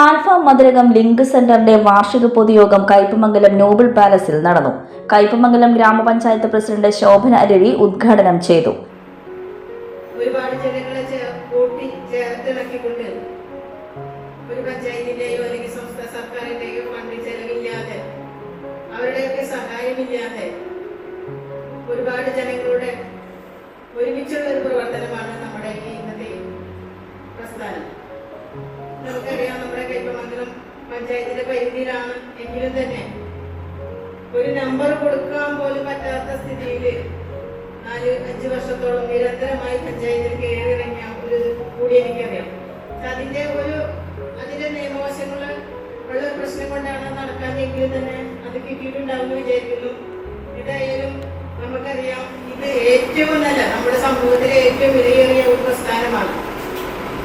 Alpha മധുരകം link സെന്ററിന്റെ വാർഷിക പൊതുയോഗം കയ്പമംഗലം നോബിൾ പാലസിൽ നടന്നു. കയ്പമംഗലം ഗ്രാമപഞ്ചായത്ത് പ്രസിഡന്റ് ശോഭന രവി ഉദ്ഘാടനം ചെയ്തു. ഒരുപാട് ജനങ്ങളെ ഒരു സംസ്ഥാന അവരുടെയൊക്കെ സഹായമില്ലാതെ ജനങ്ങളുടെ ഒരുമിച്ചുള്ള ഒരു പ്രവർത്തനമാണ് നമ്മുടെ ഇന്നത്തെ പ്രസ്ഥാനം. നമുക്കറിയാം പഞ്ചായത്തിന്റെ പരിധിയിലാണ്. എങ്കിലും തന്നെ ഒരു നമ്പർ കൊടുക്കാൻ പോലും പറ്റാത്ത സ്ഥിതിയിൽ നാല് അഞ്ച് വർഷത്തോളം നിരന്തരമായി പഞ്ചായത്തിൽ കയറിയിറങ്ങിയ ഒരു കൂടി എനിക്കറിയാം. അതിന്റെ ഒരു അതിന്റെ നിയമവശങ്ങൾ ഉള്ള പ്രശ്നം കൊണ്ടാണ് നടക്കാതെങ്കിൽ തന്നെ അത് കിട്ടിയിട്ടുണ്ടാവുമെന്ന് വിചാരിക്കുന്നു. ഇതായാലും നമുക്കറിയാം ഇത് ഏറ്റവും നല്ല നമ്മുടെ സമൂഹത്തിലെ ഏറ്റവും വിലയേറിയ ഒരു പ്രസ്ഥാനമാണ്.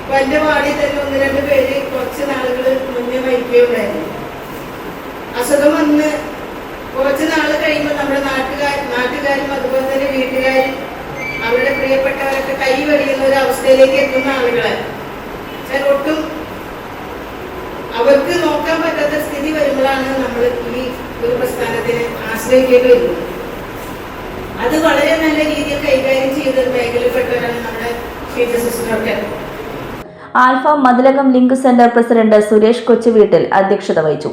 അപ്പൊ എന്റെ വാർഡിൽ തന്നെ ഒന്ന് രണ്ട് പേര് കുറച്ച് നാളുകൾ മുന്നേ മരിക്കുകയുണ്ടായിരുന്നു അസുഖം വന്ന് കുറച്ച് നാൾ കഴിയുമ്പോൾ നമ്മുടെ നാട്ടുകാർ നാട്ടുകാരും അതുപോലെ തന്നെ വീട്ടുകാരും അവരുടെ പ്രിയപ്പെട്ടവരൊക്കെ കൈ വെടിയുന്ന ഒരു അവസ്ഥയിലേക്ക് എത്തുന്ന ആളുകളെ. ഞാൻ ഒട്ടും അവർക്ക് നോക്കാൻ പറ്റാത്ത സ്ഥിതി വരുമ്പോഴാണ് നമ്മൾ ഈ ഒരു പ്രസ്ഥാനത്തിന് ആശ്രയിക്കേണ്ടി വരുന്നത്. അത് വളരെ നല്ല രീതിയിൽ കൈകാര്യം ചെയ്ത മേഖലയിൽപ്പെട്ടവരാണ് നമ്മുടെ teacher സിസ്റ്ററൊക്കെ Alpha Mathilakam link centre president Suresh കൊച്ചുവീട്ടിൽ അധ്യക്ഷത വഹിച്ചു.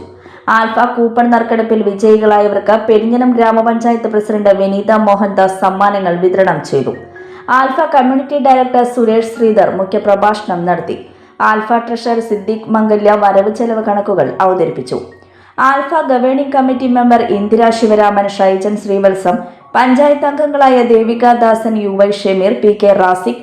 ആൽഫ കൂപ്പൺ നറുക്കെടുപ്പിൽ വിജയികളായവർക്ക് പെരിഞ്ഞനം ഗ്രാമപഞ്ചായത്ത് പ്രസിഡന്റ് വിനീത മോഹൻദാസ് സമ്മാനങ്ങൾ വിതരണം ചെയ്തു. Alpha community director Suresh Sridhar മുഖ്യപ്രഭാഷണം നടത്തി. ആൽഫ ട്രഷറർ സിദ്ദിഖ് മംഗല്യ വരവ് ചെലവ് കണക്കുകൾ അവതരിപ്പിച്ചു. Alpha governing committee member Indira Sivaraman Shaijan Srivalsam panchayat അംഗങ്ങളായ Devika Dasan U Y Shameer P K Rasiq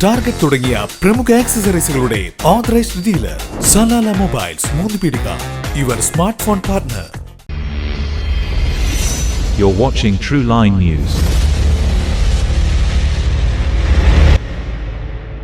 target തുടങ്ങിയ പ്രമുഖ ആക്സസറീസുകളുടെ ഓതറൈസ്ഡ് ഡീലർ സലാല മൊബൈൽസ് മൂന്ന് പീടിക your smart phone partner You're watching True Line News.